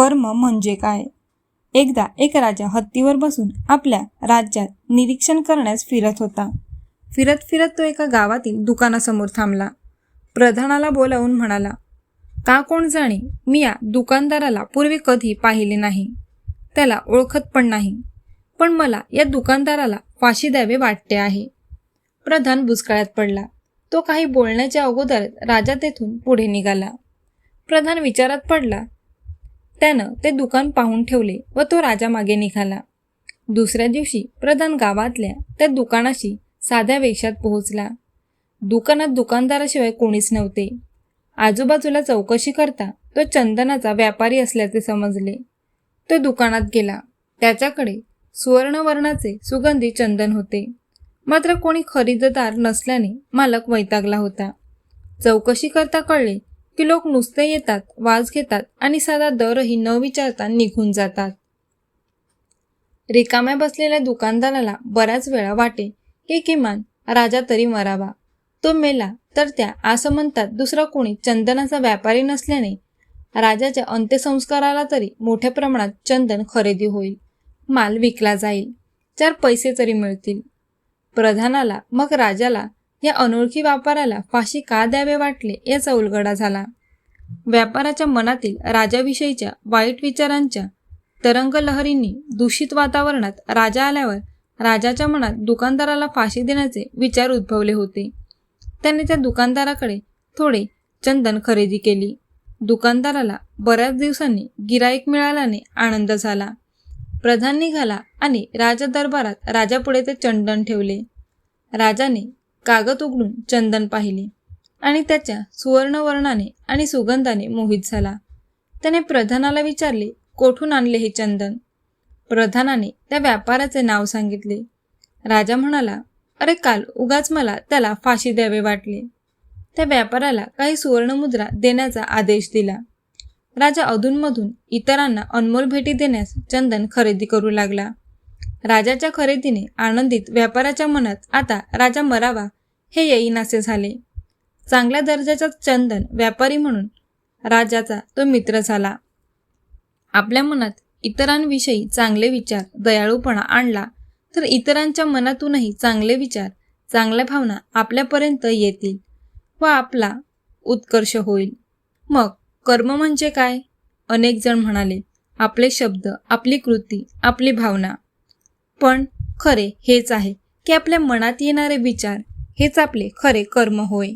कर्म म्हणजे काय? एकदा एक राजा हत्तीवर बसून आपल्या राज्यात निरीक्षण करण्यास फिरत होता. फिरत फिरत तो एका गावातील दुकानासमोर थांबला. प्रधानाला बोलावून म्हणाला का कोण जाणे मी या दुकानदाराला पूर्वी कधी पाहिले नाही. त्याला ओळखत पण नाही. पण मला या दुकानदाराला फाशी द्यावे वाटते आहे. प्रधान बुचकाळ्यात पडला. तो काही बोलण्याच्या अगोदर राजा तेथून पुढे निघाला. प्रधान विचारात पडला त्यानं ते दुकान पाहून ठेवले व तो राजा मागे निघाला. दुसऱ्या दिवशी प्रधान गावातल्या त्या दुकानाशी साध्या वेशात पोहोचला. दुकानात दुकानदाराशिवाय कोणीच नव्हते. आजूबाजूला चौकशी करता तो चंदनाचा व्यापारी असल्याचे समजले. तो दुकानात गेला. त्याच्याकडे सुवर्णवर्णाचे सुगंधी चंदन होते. मात्र कोणी खरेदीदार नसल्याने मालक वैतागला होता. चौकशी करता कळले की लोक नुसते येतात वाज घेतात आणि साधा दरही न विचारता निघून जातात. रिकाम्या बसलेल्या दुकानदाराला बऱ्याच वेळा वाटे की किमान राजा तरी मरावा. तो मेला तर त्या असं म्हणतात दुसरा कोणी चंदनाचा व्यापारी नसल्याने. राजाच्या अंत्यसंस्काराला तरी मोठ्या प्रमाणात चंदन खरेदी होईल. माल विकला जाईल. चार पैसे तरी मिळतील. प्रधानाला मग राजाला या अनोळखी व्यापाराला फाशी का द्यावे वाटले याचा उलगडा झाला. व्यापाराच्या मनातील राजाविषयीच्या वाईट विचारांच्या तरंगलहरींनी दूषित वातावरणात राजा आल्यावर राजाच्या मनात दुकानदाराला फाशी देण्याचे विचार उद्भवले होते. त्याने त्या दुकानदाराकडे थोडे चंदन खरेदी केली. दुकानदाराला बऱ्याच दिवसांनी गिराईक मिळाल्याने आनंद झाला. प्रधान निघाला आणि राजदरबारात राजापुढे ते चंदन ठेवले. राजाने कागद उघडून चंदन पाहिले आणि त्याच्या सुवर्णवर्णाने आणि सुगंधाने मोहित झाला. त्याने प्रधानाला विचारले कोठून आणले हे चंदन? प्रधानाने त्या व्यापाराचे नाव सांगितले. राजा म्हणाला अरे काल उगाच मला त्याला फाशी द्यावे वाटले. त्या व्यापाराला काही सुवर्णमुद्रा देण्याचा आदेश दिला. राजा अधूनमधून इतरांना अनमोल भेटी देण्यास चंदन खरेदी करू लागला. राजाच्या खरेदीने आनंदित व्यापाराच्या मनात आता राजा मरावा हे येईनासे झाले. चांगल्या दर्जाचा चंदन व्यापारी म्हणून राजाचा तो मित्र झाला. आपल्या मनात इतरांविषयी चांगले विचार दयाळूपणा आणला तर इतरांच्या मनातूनही चांगले विचार चांगल्या भावना आपल्यापर्यंत येतील व आपला उत्कर्ष होईल. मग कर्म म्हणजे काय? अनेक जण म्हणाले आपले शब्द आपली कृती आपली भावना. पण खरे हेच आहे की आपल्या मनात येणारे विचार हेच आपले खरे कर्म होय.